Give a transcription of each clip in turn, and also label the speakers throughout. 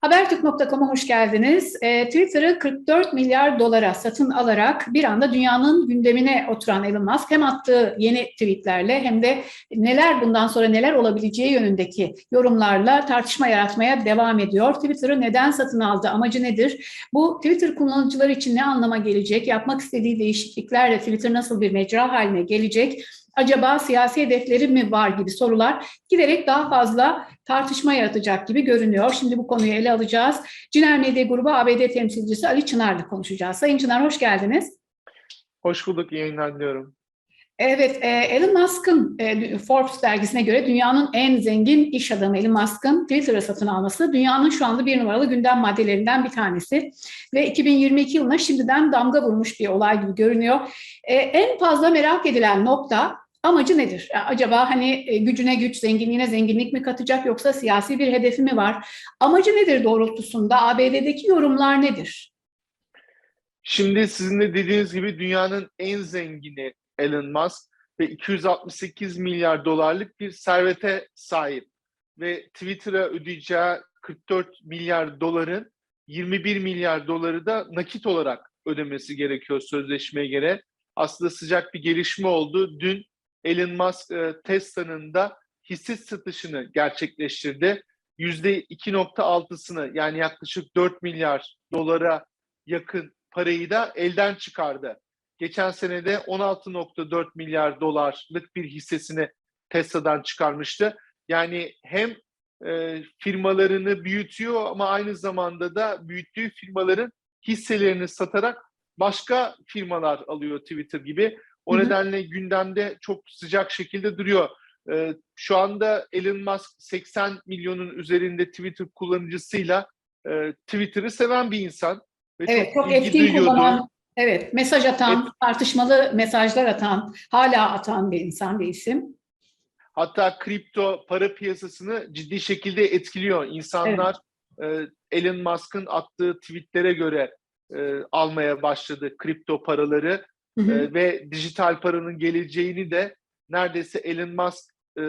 Speaker 1: Habertürk.com'a hoş geldiniz. E, Twitter'ı 44 milyar dolara satın alarak bir anda dünyanın gündemine oturan Elon Musk hem attığı yeni tweetlerle hem de neler bundan sonra neler olabileceği yönündeki yorumlarla tartışma yaratmaya devam ediyor. Twitter'ı neden satın aldı, amacı nedir? Bu Twitter kullanıcıları için ne anlama gelecek? Yapmak istediği değişikliklerle Twitter nasıl bir mecra haline gelecek? acaba siyasi hedefleri mi var gibi sorular giderek daha fazla tartışma yaratacak gibi görünüyor. Şimdi bu konuyu ele alacağız. Ciner Medya Grubu ABD temsilcisi Ali Çınar'la konuşacağız. Sayın Çınar hoş geldiniz.
Speaker 2: Hoş bulduk, yayınlar diliyorum.
Speaker 1: Evet, e, Elon Musk'ın e, Forbes dergisine göre dünyanın en zengin iş adamı Elon Musk'ın Twitter'ı satın alması dünyanın şu anda bir numaralı gündem maddelerinden bir tanesi. Ve 2022 yılına şimdiden damga vurmuş bir olay gibi görünüyor. E, en fazla merak edilen nokta amacı nedir? Acaba hani gücüne güç, zenginliğine zenginlik mi katacak yoksa siyasi bir hedefi mi var? Amacı nedir doğrultusunda? ABD'deki yorumlar nedir?
Speaker 2: Şimdi sizin de dediğiniz gibi dünyanın en zengini Elon Musk ve 268 milyar dolarlık bir servete sahip ve Twitter'a ödeyeceği 44 milyar doların 21 milyar doları da nakit olarak ödemesi gerekiyor sözleşmeye göre. Aslında sıcak bir gelişme oldu. Dün Elon Musk e, Tesla'nın da hisse satışını gerçekleştirdi. %2.6'sını yani yaklaşık 4 milyar dolara yakın parayı da elden çıkardı. Geçen senede 16.4 milyar dolarlık bir hissesini Tesla'dan çıkarmıştı. Yani hem e, firmalarını büyütüyor ama aynı zamanda da büyüttüğü firmaların hisselerini satarak başka firmalar alıyor Twitter gibi. O hı hı. nedenle gündemde çok sıcak şekilde duruyor. Ee, şu anda Elon Musk 80 milyonun üzerinde Twitter kullanıcısıyla e, Twitter'ı seven bir insan.
Speaker 1: Ve evet, çok, çok etkin kullanan, evet, mesaj atan, evet. tartışmalı mesajlar atan, hala atan bir insan, bir isim.
Speaker 2: Hatta kripto para piyasasını ciddi şekilde etkiliyor. İnsanlar evet. e, Elon Musk'ın attığı tweetlere göre e, almaya başladı kripto paraları. Hı hı. E, ve dijital paranın geleceğini de neredeyse Elon Musk e,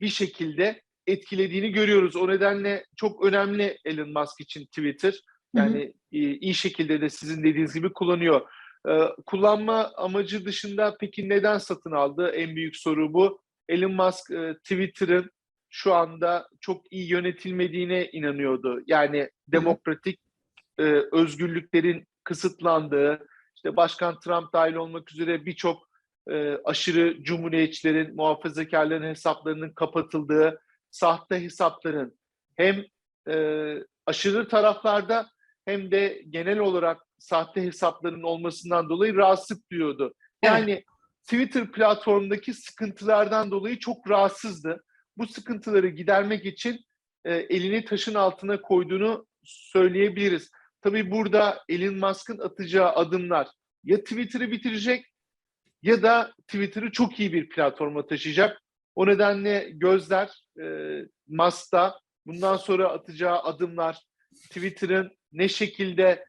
Speaker 2: bir şekilde etkilediğini görüyoruz. O nedenle çok önemli Elon Musk için Twitter. Yani hı hı. E, iyi şekilde de sizin dediğiniz gibi kullanıyor. E, kullanma amacı dışında peki neden satın aldı? En büyük soru bu. Elon Musk e, Twitter'ın şu anda çok iyi yönetilmediğine inanıyordu. Yani demokratik e, özgürlüklerin kısıtlandığı, işte Başkan Trump dahil olmak üzere birçok e, aşırı cumhuriyetçilerin, muhafazakarların hesaplarının kapatıldığı, sahte hesapların hem e, aşırı taraflarda hem de genel olarak sahte hesapların olmasından dolayı rahatsızlık duyuyordu. Yani evet. Twitter platformundaki sıkıntılardan dolayı çok rahatsızdı. Bu sıkıntıları gidermek için e, elini taşın altına koyduğunu söyleyebiliriz. Tabii burada Elon Musk'ın atacağı adımlar ya Twitter'ı bitirecek ya da Twitter'ı çok iyi bir platforma taşıyacak. O nedenle gözler e, Musk'ta bundan sonra atacağı adımlar Twitter'ın ne şekilde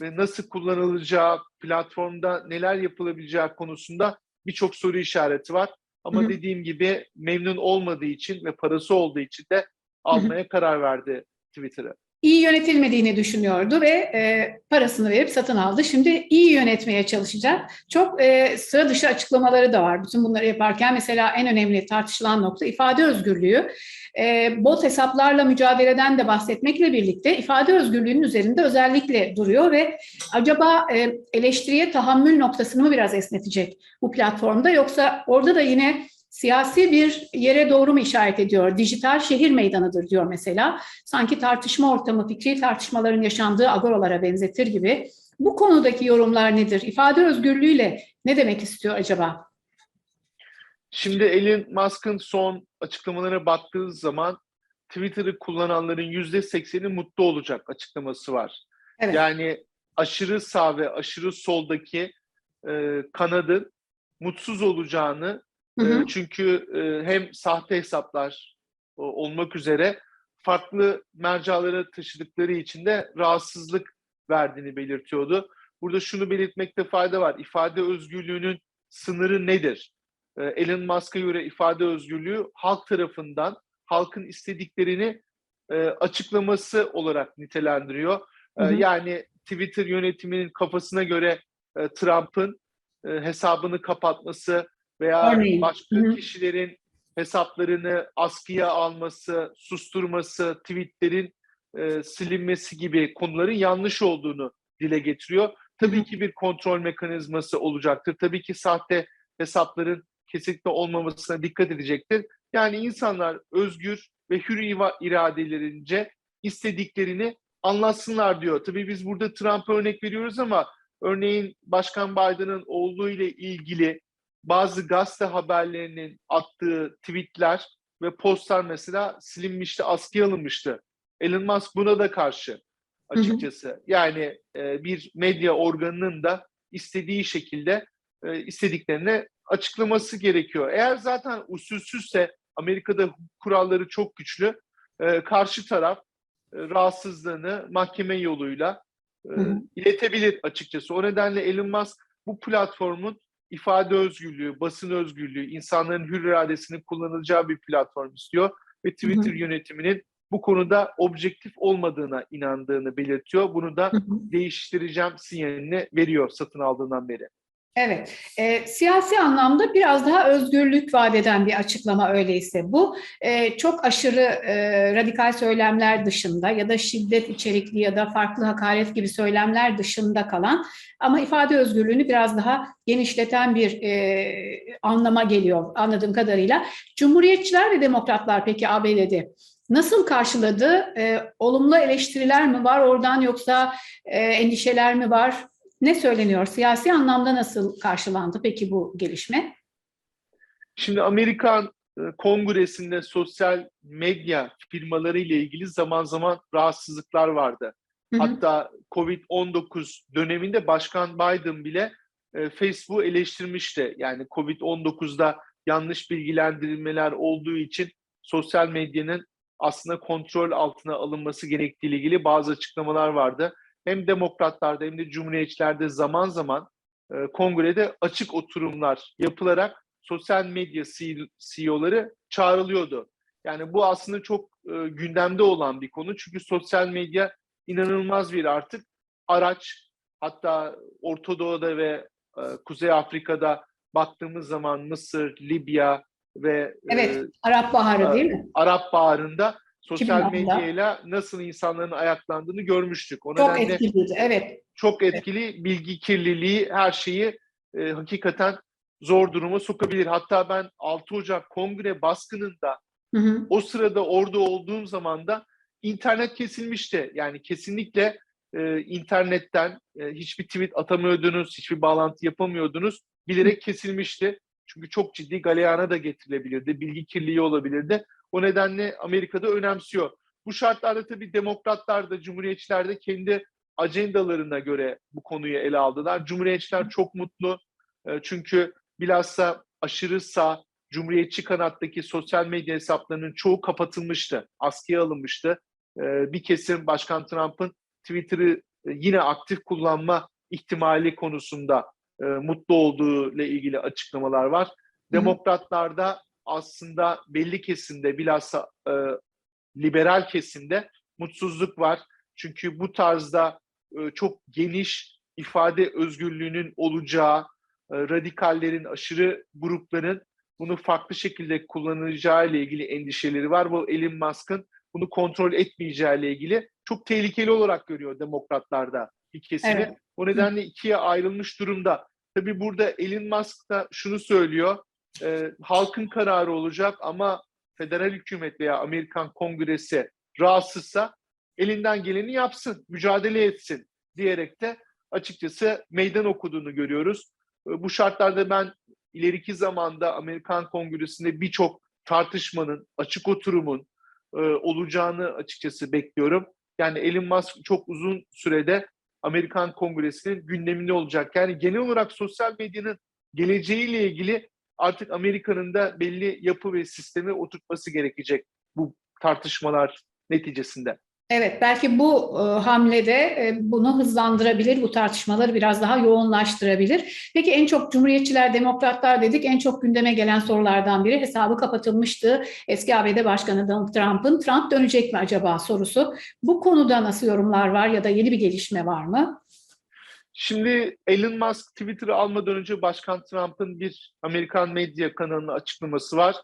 Speaker 2: ve nasıl kullanılacağı, platformda neler yapılabileceği konusunda birçok soru işareti var. Ama hı hı. dediğim gibi memnun olmadığı için ve parası olduğu için de almaya hı hı. karar verdi Twitter'ı
Speaker 1: iyi yönetilmediğini düşünüyordu ve e, parasını verip satın aldı. Şimdi iyi yönetmeye çalışacak. Çok e, sıra dışı açıklamaları da var. Bütün bunları yaparken mesela en önemli tartışılan nokta ifade özgürlüğü. E, bot hesaplarla mücadeleden de bahsetmekle birlikte ifade özgürlüğünün üzerinde özellikle duruyor ve acaba e, eleştiriye tahammül noktasını mı biraz esnetecek bu platformda yoksa orada da yine siyasi bir yere doğru mu işaret ediyor? Dijital şehir meydanıdır diyor mesela. Sanki tartışma ortamı, fikri tartışmaların yaşandığı agoralara benzetir gibi. Bu konudaki yorumlar nedir? İfade özgürlüğüyle ne demek istiyor acaba?
Speaker 2: Şimdi Elon Musk'ın son açıklamalara baktığınız zaman Twitter'ı kullananların yüzde sekseni mutlu olacak açıklaması var. Evet. Yani aşırı sağ ve aşırı soldaki e, kanadın mutsuz olacağını Hı hı. Çünkü hem sahte hesaplar olmak üzere farklı mercalara taşıdıkları için de rahatsızlık verdiğini belirtiyordu. Burada şunu belirtmekte fayda var. İfade özgürlüğünün sınırı nedir? Elon Musk'a göre ifade özgürlüğü halk tarafından halkın istediklerini e, açıklaması olarak nitelendiriyor. E,
Speaker 1: Hı hı.
Speaker 2: yani Twitter yönetiminin kafasına göre e, Trump'ın e, hesabını kapatması veya
Speaker 1: Örneğin.
Speaker 2: başka
Speaker 1: Hı hı.
Speaker 2: kişilerin hesaplarını askıya alması, susturması, tweetlerin e, silinmesi gibi konuların yanlış olduğunu dile getiriyor. Tabii
Speaker 1: Hı hı.
Speaker 2: ki bir kontrol mekanizması olacaktır. Tabii ki sahte hesapların kesinlikle olmamasına dikkat edecektir. Yani insanlar özgür ve hür iradelerince istediklerini anlatsınlar diyor. Tabii biz burada Trump'a örnek veriyoruz ama örneğin Başkan Biden'ın oğlu ile ilgili bazı gazete haberlerinin attığı tweetler ve postlar mesela silinmişti, askıya alınmıştı. Elon Musk buna da karşı açıkçası. Yani e, bir medya organının da istediği şekilde e, istediklerini açıklaması gerekiyor. Eğer zaten usulsüzse Amerika'da kuralları çok güçlü. E, karşı taraf e, rahatsızlığını mahkeme yoluyla e,
Speaker 1: Hı hı.
Speaker 2: iletebilir açıkçası. O nedenle Elon Musk bu platformun ifade özgürlüğü, basın özgürlüğü, insanların hür iradesinin kullanılacağı bir platform istiyor ve Twitter
Speaker 1: Hı hı.
Speaker 2: yönetiminin bu konuda objektif olmadığına inandığını belirtiyor. Bunu da
Speaker 1: Hı hı.
Speaker 2: değiştireceğim sinyalini veriyor satın aldığından beri.
Speaker 1: Evet, e, siyasi anlamda biraz daha özgürlük vaat eden bir açıklama öyleyse bu. E, çok aşırı e, radikal söylemler dışında ya da şiddet içerikli ya da farklı hakaret gibi söylemler dışında kalan ama ifade özgürlüğünü biraz daha genişleten bir e, anlama geliyor anladığım kadarıyla. Cumhuriyetçiler ve demokratlar peki ABD'de nasıl karşıladı? E, olumlu eleştiriler mi var oradan yoksa e, endişeler mi var? Ne söyleniyor? Siyasi anlamda nasıl karşılandı peki bu gelişme?
Speaker 2: Şimdi Amerikan e, Kongresi'nde sosyal medya firmaları ile ilgili zaman zaman rahatsızlıklar vardı.
Speaker 1: Hı hı.
Speaker 2: Hatta Covid-19 döneminde Başkan Biden bile e, Facebook'u eleştirmişti. Yani Covid-19'da yanlış bilgilendirmeler olduğu için sosyal medyanın aslında kontrol altına alınması gerektiği ile ilgili bazı açıklamalar vardı. Hem demokratlarda hem de cumhuriyetçilerde zaman zaman e, kongrede açık oturumlar yapılarak sosyal medya CEO'ları çağrılıyordu. Yani bu aslında çok e, gündemde olan bir konu. Çünkü sosyal medya inanılmaz bir artık araç. Hatta Orta Doğu'da ve e, Kuzey Afrika'da baktığımız zaman Mısır, Libya ve
Speaker 1: Evet,
Speaker 2: e,
Speaker 1: Arap Baharı değil mi?
Speaker 2: Arap Baharı'nda sosyal
Speaker 1: 2010'da.
Speaker 2: medyayla nasıl insanların ayaklandığını görmüştük. O
Speaker 1: Çok etkiliydi, evet.
Speaker 2: çok etkili bilgi kirliliği her şeyi e, hakikaten zor duruma sokabilir. Hatta ben 6 Ocak kongre baskınında
Speaker 1: Hı hı.
Speaker 2: o sırada orada olduğum zaman da internet kesilmişti. Yani kesinlikle e, internetten e, hiçbir tweet atamıyordunuz, hiçbir bağlantı yapamıyordunuz. Bilerek kesilmişti. Çünkü çok ciddi galeyana da getirilebilirdi, bilgi kirliliği olabilirdi. O nedenle Amerika'da önemsiyor. Bu şartlarda tabii demokratlar da, cumhuriyetçiler de kendi ajendalarına göre bu konuyu ele aldılar. Cumhuriyetçiler çok mutlu. E, çünkü bilhassa aşırı sağ, cumhuriyetçi kanattaki sosyal medya hesaplarının çoğu kapatılmıştı, askıya alınmıştı. E, bir kesim Başkan Trump'ın Twitter'ı e, yine aktif kullanma ihtimali konusunda mutlu olduğu ile ilgili açıklamalar var. Demokratlarda aslında belli kesimde bilhassa e, liberal kesimde mutsuzluk var. Çünkü bu tarzda e, çok geniş ifade özgürlüğünün olacağı, e, radikallerin, aşırı grupların bunu farklı şekilde kullanacağı ile ilgili endişeleri var. Bu Elon Musk'ın bunu kontrol etmeyeceği ile ilgili çok tehlikeli olarak görüyor demokratlarda bir kesimi.
Speaker 1: Evet.
Speaker 2: O nedenle ikiye ayrılmış durumda. Tabii burada Elon Musk da şunu söylüyor, e, halkın kararı olacak ama federal hükümet veya Amerikan Kongresi rahatsızsa elinden geleni yapsın, mücadele etsin diyerek de açıkçası meydan okuduğunu görüyoruz. E, Bu şartlarda ben ileriki zamanda Amerikan Kongresi'nde birçok tartışmanın, açık oturumun e, olacağını açıkçası bekliyorum. Yani Elon Musk çok uzun sürede Amerikan Kongresi'nin gündeminde olacak. Yani genel olarak sosyal medyanın geleceğiyle ilgili artık Amerika'nın da belli yapı ve sistemi oturtması gerekecek bu tartışmalar neticesinde.
Speaker 1: Evet, belki bu e, hamlede e, bunu hızlandırabilir, bu tartışmaları biraz daha yoğunlaştırabilir. Peki en çok Cumhuriyetçiler, Demokratlar dedik, en çok gündeme gelen sorulardan biri hesabı kapatılmıştı. Eski ABD Başkanı Donald Trump'ın Trump dönecek mi acaba sorusu. Bu konuda nasıl yorumlar var ya da yeni bir gelişme var mı?
Speaker 2: Şimdi Elon Musk Twitter'ı almadan önce Başkan Trump'ın bir Amerikan medya kanalına açıklaması var.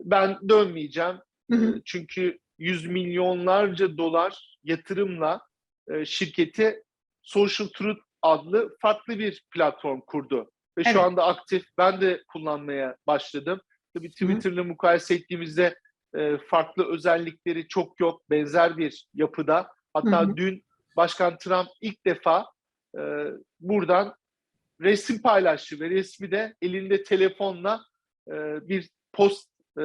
Speaker 2: Ben dönmeyeceğim.
Speaker 1: Hı hı.
Speaker 2: Çünkü yüz milyonlarca dolar yatırımla e, şirketi Social Truth adlı farklı bir platform kurdu. Ve
Speaker 1: Evet.
Speaker 2: şu anda aktif. Ben de kullanmaya başladım. Tabii Twitter'la mukayese ettiğimizde e, farklı özellikleri çok yok. Benzer bir yapıda. Hatta
Speaker 1: Hı hı.
Speaker 2: dün Başkan Trump ilk defa e, buradan resim paylaştı ve resmi de elinde telefonla e, bir post e,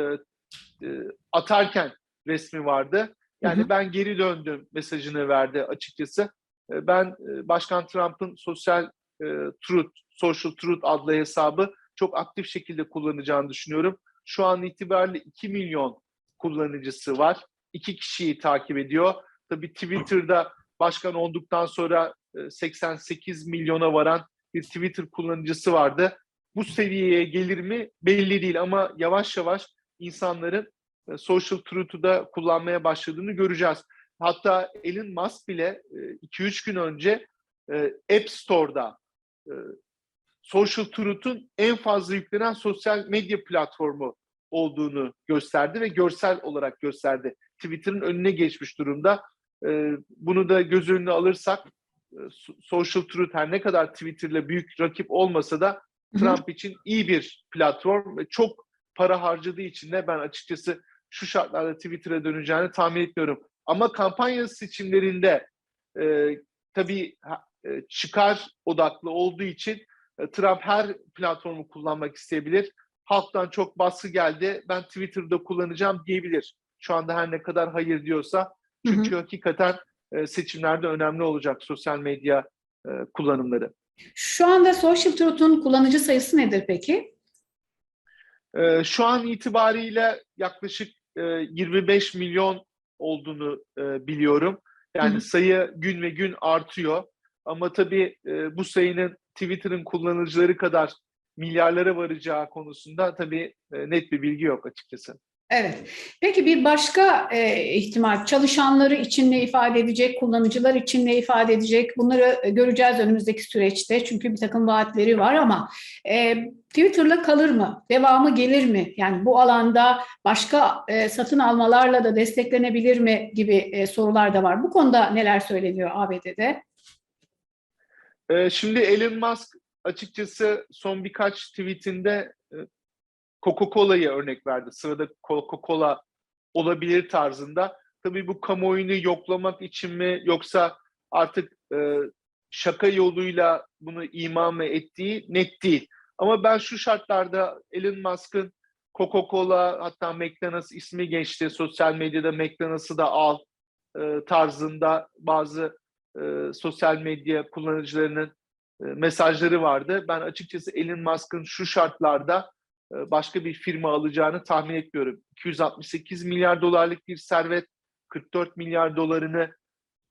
Speaker 2: e, atarken resmi vardı. Yani
Speaker 1: Hı hı.
Speaker 2: ben geri döndüm mesajını verdi açıkçası. E, ben e, Başkan Trump'ın sosyal e, Truth, Social Truth adlı hesabı çok aktif şekilde kullanacağını düşünüyorum. Şu an itibariyle 2 milyon kullanıcısı var. İki kişiyi takip ediyor. Tabii Twitter'da başkan olduktan sonra 88 milyona varan bir Twitter kullanıcısı vardı. Bu seviyeye gelir mi belli değil ama yavaş yavaş insanların e, social truth'u da kullanmaya başladığını göreceğiz. Hatta Elon Musk bile 2-3 gün önce e, App Store'da e, social truth'un en fazla yüklenen sosyal medya platformu olduğunu gösterdi ve görsel olarak gösterdi. Twitter'ın önüne geçmiş durumda. E, Bunu da göz önüne alırsak e, Social Truth her ne kadar Twitter'la büyük rakip olmasa da. Trump için iyi bir platform ve çok para harcadığı için de ben açıkçası şu şartlarda Twitter'a döneceğini tahmin etmiyorum. Ama kampanya seçimlerinde e, tabii e, çıkar odaklı olduğu için e, Trump her platformu kullanmak isteyebilir. Halktan çok baskı geldi. Ben Twitter'da kullanacağım diyebilir. Şu anda her ne kadar hayır diyorsa.
Speaker 1: Hı hı.
Speaker 2: Çünkü hakikaten e, seçimlerde önemli olacak sosyal medya e, kullanımları.
Speaker 1: Şu anda Social Truth'un kullanıcı sayısı nedir peki?
Speaker 2: Ee, şu an itibariyle yaklaşık e, 25 milyon olduğunu e, biliyorum. Yani
Speaker 1: Hı hı.
Speaker 2: sayı gün ve gün artıyor. Ama tabii e, bu sayının Twitter'ın kullanıcıları kadar milyarlara varacağı konusunda tabii e, net bir bilgi yok açıkçası.
Speaker 1: Evet. Peki bir başka e, ihtimal çalışanları için ne ifade edecek, kullanıcılar için ne ifade edecek? Bunları e, göreceğiz önümüzdeki süreçte. Çünkü bir takım vaatleri var ama e, Twitter'la kalır mı? Devamı gelir mi? Yani bu alanda başka e, satın almalarla da desteklenebilir mi gibi e, sorular da var. Bu konuda neler söyleniyor ABD'de?
Speaker 2: Ee, şimdi Elon Musk açıkçası son birkaç tweetinde e, Coca-Cola'yı örnek verdi. Sırada Coca-Cola olabilir tarzında. Tabii bu kamuoyunu yoklamak için mi yoksa artık e, şaka yoluyla bunu ima mı ettiği net değil. Ama ben şu şartlarda Elon Musk'ın Coca-Cola hatta McDonald's ismi geçti. Sosyal medyada McDonald's'ı da al e, tarzında bazı e, sosyal medya kullanıcılarının e, mesajları vardı. Ben açıkçası Elon Musk'ın şu şartlarda başka bir firma alacağını tahmin etmiyorum. 268 milyar dolarlık bir servet, 44 milyar dolarını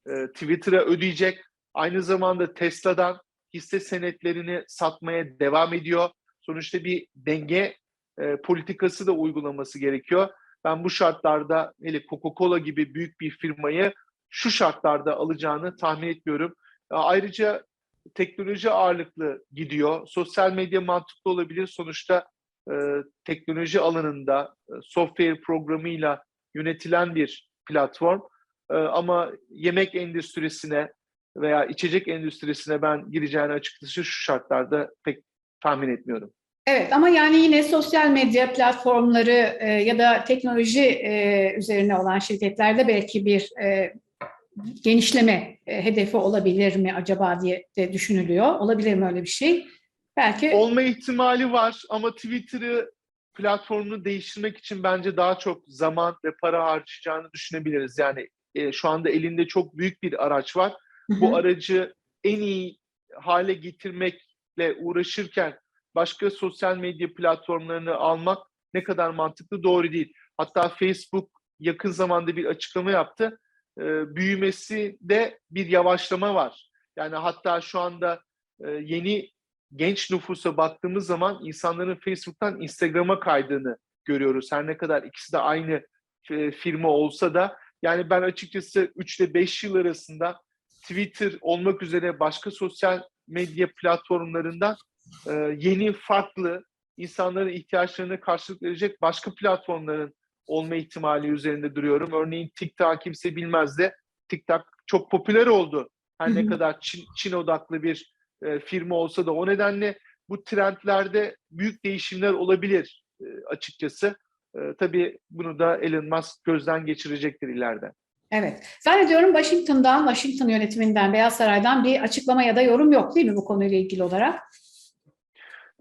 Speaker 2: e, Twitter'a ödeyecek. Aynı zamanda Tesla'dan hisse senetlerini satmaya devam ediyor. Sonuçta bir denge e, politikası da uygulaması gerekiyor. Ben bu şartlarda hele Coca-Cola gibi büyük bir firmayı şu şartlarda alacağını tahmin etmiyorum. Ayrıca teknoloji ağırlıklı gidiyor. Sosyal medya mantıklı olabilir. Sonuçta e, teknoloji alanında e, software programıyla yönetilen bir platform. E, ama yemek endüstrisine veya içecek endüstrisine ben gireceğini açıkçası şu şartlarda pek tahmin etmiyorum.
Speaker 1: Evet ama yani yine sosyal medya platformları e, ya da teknoloji e, üzerine olan şirketlerde belki bir e, genişleme e, hedefi olabilir mi acaba diye de düşünülüyor. Olabilir mi öyle bir şey? Belki
Speaker 2: Olma ihtimali var ama Twitter'ı platformunu değiştirmek için bence daha çok zaman ve para harcayacağını düşünebiliriz. Yani e, şu anda elinde çok büyük bir araç var. Bu aracı en iyi hale getirmekle uğraşırken başka sosyal medya platformlarını almak ne kadar mantıklı doğru değil. Hatta Facebook yakın zamanda bir açıklama yaptı. e, büyümesi de bir yavaşlama var. Yani hatta şu anda e, yeni genç nüfusa baktığımız zaman insanların Facebook'tan Instagram'a kaydığını görüyoruz. Her ne kadar ikisi de aynı e, firma olsa da yani ben açıkçası 3 ile 5 yıl arasında Twitter olmak üzere başka sosyal medya platformlarından e, yeni, farklı, insanların ihtiyaçlarına karşılık verecek başka platformların olma ihtimali üzerinde duruyorum. Örneğin TikTok kimse bilmez de TikTok çok popüler oldu. Her ne kadar Çin, Çin odaklı bir e, firma olsa da o nedenle bu trendlerde büyük değişimler olabilir e, açıkçası. E, tabii bunu da Elon Musk gözden geçirecektir ileride.
Speaker 1: Evet. Zannediyorum Washington'dan, Washington yönetiminden, Beyaz Saray'dan bir açıklama ya da yorum yok değil mi bu konuyla ilgili olarak?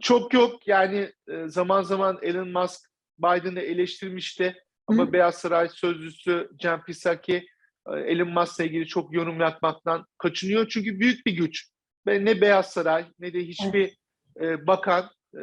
Speaker 2: Çok yok yani e, zaman zaman Elon Musk Biden'ı eleştirmişti ama
Speaker 1: Hı.
Speaker 2: Beyaz Saray sözcüsü Jen Psaki e, Elon Musk'la ilgili çok yorum yapmaktan kaçınıyor. Çünkü büyük bir güç ve ne Beyaz Saray ne de hiçbir e, bakan e,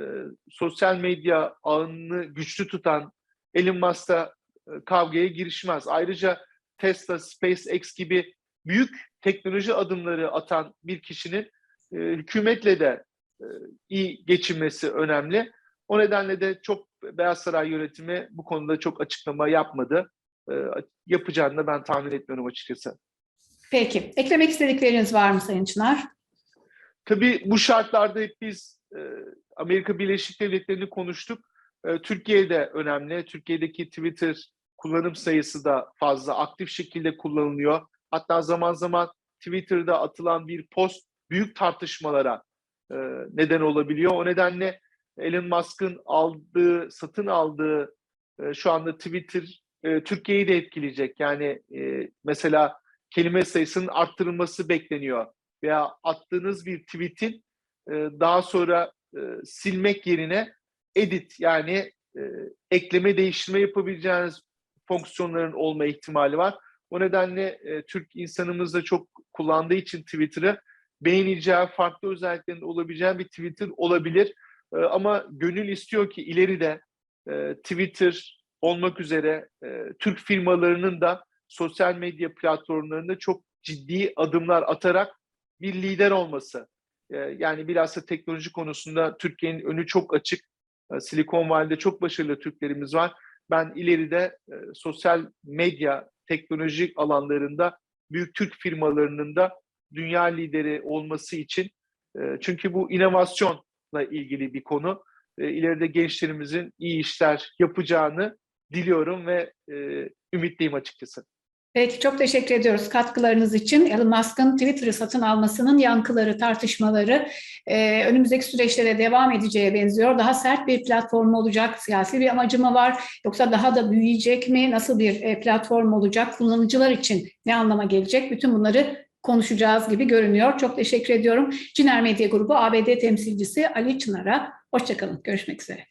Speaker 2: sosyal medya ağını güçlü tutan Elon Musk'la e, kavgaya girişmez. Ayrıca Tesla, SpaceX gibi büyük teknoloji adımları atan bir kişinin e, hükümetle de e, iyi geçinmesi önemli. O nedenle de çok Beyaz Saray yönetimi bu konuda çok açıklama yapmadı. E, yapacağını da ben tahmin etmiyorum açıkçası.
Speaker 1: Peki. Eklemek istedikleriniz var mı Sayın Çınar?
Speaker 2: Tabii bu şartlarda hep biz e, Amerika Birleşik Devletleri'ni konuştuk. E, Türkiye'de önemli. Türkiye'deki Twitter kullanım sayısı da fazla. Aktif şekilde kullanılıyor. Hatta zaman zaman Twitter'da atılan bir post büyük tartışmalara e, neden olabiliyor. O nedenle Elon Musk'ın aldığı, satın aldığı e, şu anda Twitter e, Türkiye'yi de etkileyecek. Yani e, mesela kelime sayısının arttırılması bekleniyor veya attığınız bir tweetin e, daha sonra e, silmek yerine edit yani e, ekleme değiştirme yapabileceğiniz fonksiyonların olma ihtimali var. O nedenle e, Türk insanımız da çok kullandığı için Twitter'ı beğeneceği, farklı özelliklerinin olabileceği bir Twitter olabilir. E, ama gönül istiyor ki ileride e, Twitter olmak üzere e, Türk firmalarının da sosyal medya platformlarında çok ciddi adımlar atarak bir lider olması. E, yani bilhassa teknoloji konusunda Türkiye'nin önü çok açık. E, Silikon Valley'de çok başarılı Türklerimiz var. Ben ileride e, sosyal medya, teknolojik alanlarında büyük Türk firmalarının da dünya lideri olması için e, çünkü bu inovasyonla ilgili bir konu. E, ileride gençlerimizin iyi işler yapacağını diliyorum ve e, ümitliyim açıkçası.
Speaker 1: Peki çok teşekkür ediyoruz katkılarınız için. Elon Musk'ın Twitter'ı satın almasının yankıları, tartışmaları e, önümüzdeki süreçlere devam edeceğe benziyor. Daha sert bir platform olacak, siyasi bir amacı mı var yoksa daha da büyüyecek mi? Nasıl bir e, platform olacak? Kullanıcılar için ne anlama gelecek? Bütün bunları konuşacağız gibi görünüyor. Çok teşekkür ediyorum. Ciner Medya Grubu ABD temsilcisi Ali Çınar'a. Hoşçakalın. Görüşmek üzere.